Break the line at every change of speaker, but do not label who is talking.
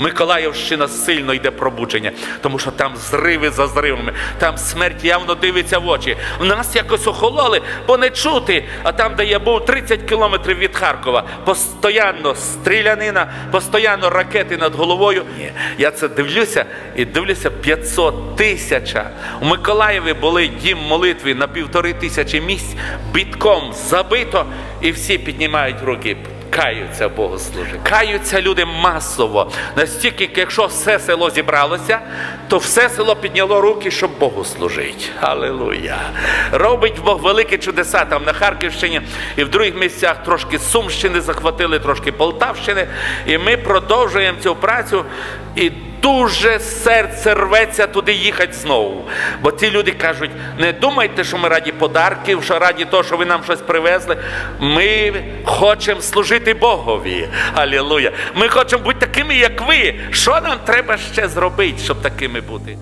Миколаївщина сильно йде пробудження, тому що там зриви за зривами, там смерть явно дивиться в очі. В нас якось охололи, бо не чути. А там, де я був 30 кілометрів від Харкова, постоянно стрілянина, постоянно ракети над головою. Ні, я це дивлюся і дивлюся 500 тисяча. У Миколаєві були дім молитви на півтори тисячі місць, бітком забито, і всі піднімають руки. Каються Богу служить. Каються люди масово. Настільки, якщо все село зібралося, то все село підняло руки, щоб Богу служити. Алілуя. Робить Бог великі чудеса там на Харківщині і в других місцях трошки Сумщини захватили, трошки Полтавщини. І ми продовжуємо цю працю. І дуже серце рветься туди їхати знову. Бо ці люди кажуть: не думайте, що ми раді подарків, що раді того, що ви нам щось привезли. Ми хочемо служити Богові. Алілуя. Ми хочемо бути такими, як ви. Що нам треба ще зробити, щоб такими бути?